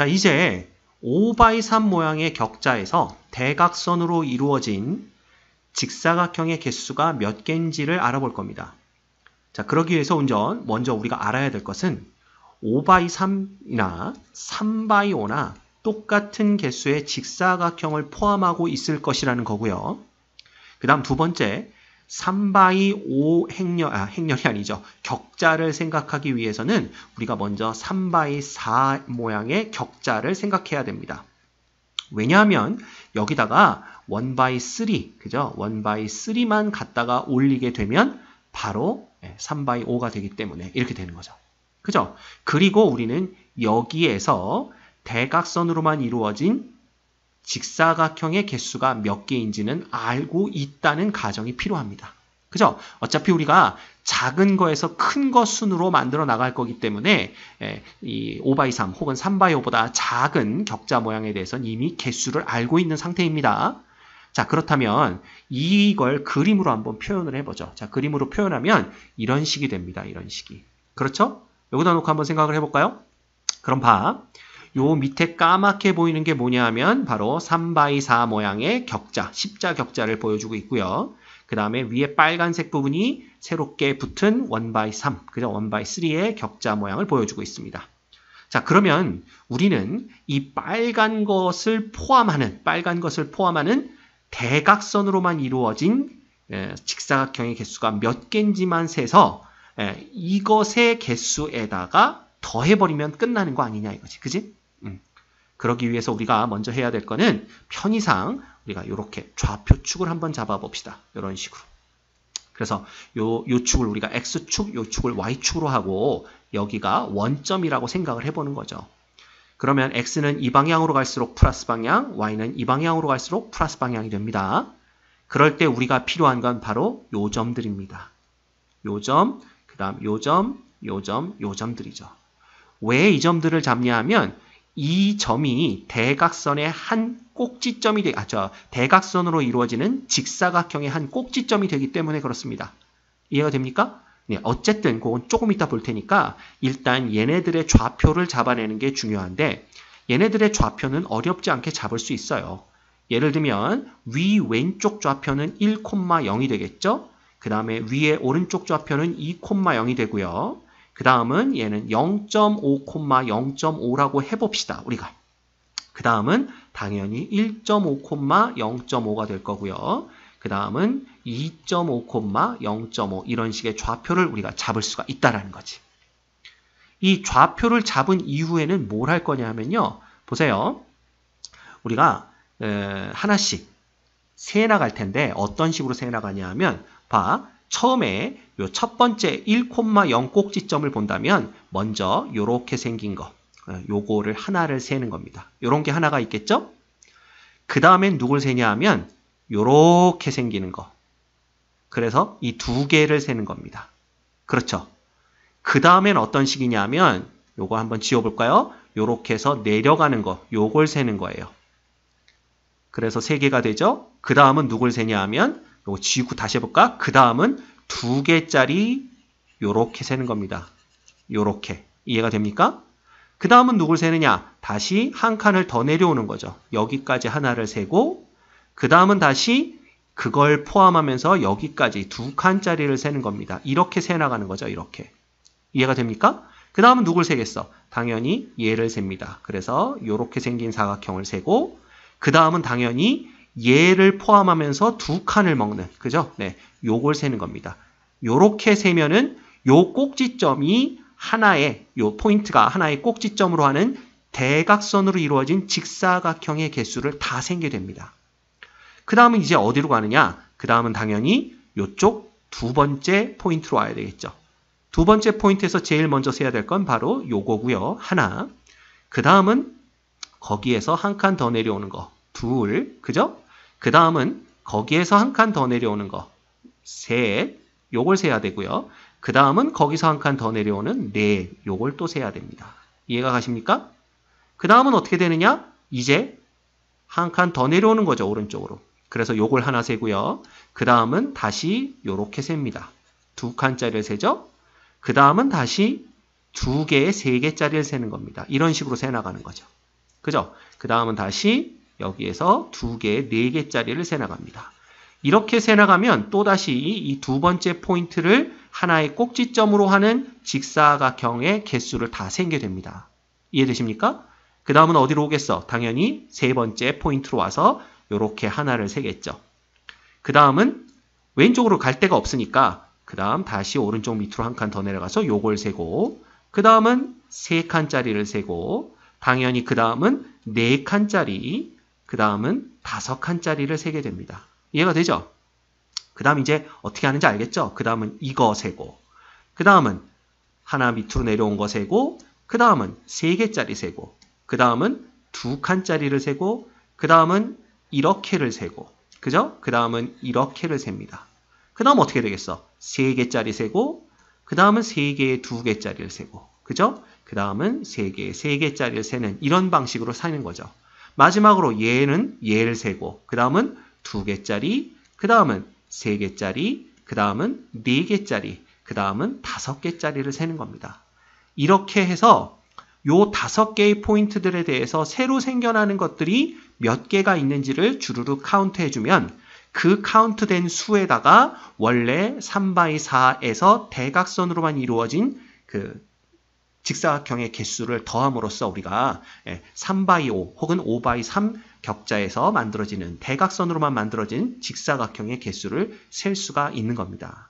자, 이제 5x3 모양의 격자에서 대각선으로 이루어진 직사각형의 개수가 몇 개인지를 알아볼 겁니다. 자, 그러기 위해서 운전 먼저 우리가 알아야 될 것은 5x3이나 3x5나 똑같은 개수의 직사각형을 포함하고 있을 것이라는 거고요. 그 다음 두 번째, 3바이 5 행렬, 아, 행렬이 아니죠. 격자를 생각하기 위해서는 우리가 먼저 3바이 4 모양의 격자를 생각해야 됩니다. 왜냐하면 여기다가 1바이 3, 그죠? 1바이 3만 갖다가 올리게 되면 바로 3바이 5가 되기 때문에 이렇게 되는 거죠. 그죠? 그리고 우리는 여기에서 대각선으로만 이루어진 직사각형의 개수가 몇 개인지는 알고 있다는 가정이 필요합니다. 그죠? 어차피 우리가 작은 거에서 큰 거 순으로 만들어 나갈 거기 때문에 이 5x3 혹은 3x5보다 작은 격자 모양에 대해서는 이미 개수를 알고 있는 상태입니다. 자, 그렇다면 이걸 그림으로 한번 표현을 해보죠. 자, 그림으로 표현하면 이런 식이 됩니다. 이런 식이. 그렇죠? 여기다 놓고 한번 생각을 해볼까요? 그럼 봐. 요 밑에 까맣게 보이는 게 뭐냐 하면 바로 3x4 모양의 격자, 십자 격자를 보여주고 있고요. 그 다음에 위에 빨간색 부분이 새롭게 붙은 1x3, 그죠? 1x3의 격자 모양을 보여주고 있습니다. 자, 그러면 우리는 이 빨간 것을 포함하는, 빨간 것을 포함하는 대각선으로만 이루어진 직사각형의 개수가 몇 개인지만 세서 이것의 개수에다가 더해버리면 끝나는 거 아니냐 이거지. 그지? 음. 그러기 위해서 우리가 먼저 해야 될 거는 편의상 우리가 이렇게 좌표축을 한번 잡아봅시다. 이런 식으로. 그래서 요, 요 축을 우리가 X축, 요 축을 Y축으로 하고 여기가 원점이라고 생각을 해보는 거죠. 그러면 X는 이 방향으로 갈수록 플러스 방향, Y는 이 방향으로 갈수록 플러스 방향이 됩니다. 그럴 때 우리가 필요한 건 바로 요 점들입니다. 요 점, 그 다음 요 점, 요 점, 요 점들이죠. 왜 이 점들을 잡냐 하면 이 점이 대각선의 한 꼭지점이 되, 아, 저, 대각선으로 이루어지는 직사각형의 한 꼭지점이 되기 때문에 그렇습니다. 이해가 됩니까? 네, 어쨌든 그건 조금 이따 볼 테니까 일단 얘네들의 좌표를 잡아내는 게 중요한데 얘네들의 좌표는 어렵지 않게 잡을 수 있어요. 예를 들면 위 왼쪽 좌표는 1,0이 되겠죠? 그 다음에 위에 오른쪽 좌표는 2,0이 되고요. 그 다음은 얘는 0.5,0.5라고 해봅시다. 우리가. 그 다음은 당연히 1.5,0.5가 될 거고요. 그 다음은 2.5,0.5 이런 식의 좌표를 우리가 잡을 수가 있다라는 거지. 이 좌표를 잡은 이후에는 뭘 할 거냐 하면요. 보세요. 우리가 하나씩 세 나갈 텐데 어떤 식으로 세 나가냐 하면 봐. 처음에 요 첫 번째 1,0 꼭지점을 본다면 먼저 요렇게 생긴 거 요거를 하나를 세는 겁니다. 요런 게 하나가 있겠죠? 그 다음엔 누굴 세냐 하면 요렇게 생기는 거. 그래서 이 두 개를 세는 겁니다. 그렇죠. 그 다음엔 어떤 식이냐면 요거 한번 지워볼까요? 요렇게 해서 내려가는 거, 요걸 세는 거예요. 그래서 세 개가 되죠? 그 다음은 누굴 세냐 하면 요거 지우고 다시 해볼까? 그 다음은 두 개짜리 요렇게 세는 겁니다. 요렇게. 이해가 됩니까? 그 다음은 누굴 세느냐? 다시 한 칸을 더 내려오는 거죠. 여기까지 하나를 세고 그 다음은 다시 그걸 포함하면서 여기까지 두 칸짜리를 세는 겁니다. 이렇게 세 나가는 거죠. 이렇게. 이해가 됩니까? 그 다음은 누굴 세겠어? 당연히 얘를 셉니다. 그래서 이렇게 생긴 사각형을 세고 그 다음은 당연히 얘를 포함하면서 두 칸을 먹는 그죠? 네, 요걸 세는 겁니다. 요렇게 세면은 요 꼭지점이 하나의 요 포인트가 하나의 꼭지점으로 하는 대각선으로 이루어진 직사각형의 개수를 다 생게 됩니다. 그 다음은 이제 어디로 가느냐? 그 다음은 당연히 이쪽 두 번째 포인트로 와야 되겠죠. 두 번째 포인트에서 제일 먼저 세야 될 건 바로 요거고요. 하나. 그 다음은 거기에서 한 칸 더 내려오는 거. 둘. 그죠? 그 다음은 거기에서 한 칸 더 내려오는 거. 셋. 요걸 세야 되고요. 그 다음은 거기서 한 칸 더 내려오는 넷. 요걸 또 세야 됩니다. 이해가 가십니까? 그 다음은 어떻게 되느냐? 이제 한 칸 더 내려오는 거죠. 오른쪽으로. 그래서 요걸 하나 세고요. 그 다음은 다시 요렇게 셉니다. 두 칸짜리를 세죠. 그 다음은 다시 두 개의 세 개짜리를 세는 겁니다. 이런 식으로 세 나가는 거죠. 그죠? 그 다음은 다시 여기에서 두 개, 네 개짜리를 세 나갑니다. 이렇게 세 나가면 또다시 이 두 번째 포인트를 하나의 꼭지점으로 하는 직사각형의 개수를 다 세게 됩니다. 이해되십니까? 그 다음은 어디로 오겠어? 당연히 세 번째 포인트로 와서 이렇게 하나를 세겠죠. 그 다음은 왼쪽으로 갈 데가 없으니까 그 다음 다시 오른쪽 밑으로 한 칸 더 내려가서 요걸 세고 그 다음은 세 칸짜리를 세고 당연히 그 다음은 네 칸짜리 그 다음은 다섯 칸짜리를 세게 됩니다. 이해가 되죠? 그 다음 이제 어떻게 하는지 알겠죠? 그 다음은 이거 세고 그 다음은 하나 밑으로 내려온 거 세고 그 다음은 세 개짜리 세고 그 다음은 두 칸짜리를 세고 그 다음은 이렇게를 세고 그죠? 그 다음은 이렇게를 셉니다. 그 다음 어떻게 되겠어? 세 개짜리 세고 그 다음은 세 개에 두 개짜리를 세고 그죠? 그 다음은 세 개에 세 개짜리를 세는 이런 방식으로 사는 거죠. 마지막으로 얘는 얘를 세고 그 다음은 두 개짜리 그 다음은 세 개짜리 그 다음은 네 개짜리 그 다음은 다섯 개짜리를 세는 겁니다. 이렇게 해서 요 다섯 개의 포인트들에 대해서 새로 생겨나는 것들이 몇 개가 있는지를 주르륵 카운트 해주면 그 카운트된 수에다가 원래 3by 4에서 대각선으로만 이루어진 그 직사각형의 개수를 더함으로써 우리가 3by 5 혹은 5by 3 격자에서 만들어지는 대각선으로만 만들어진 직사각형의 개수를 셀 수가 있는 겁니다.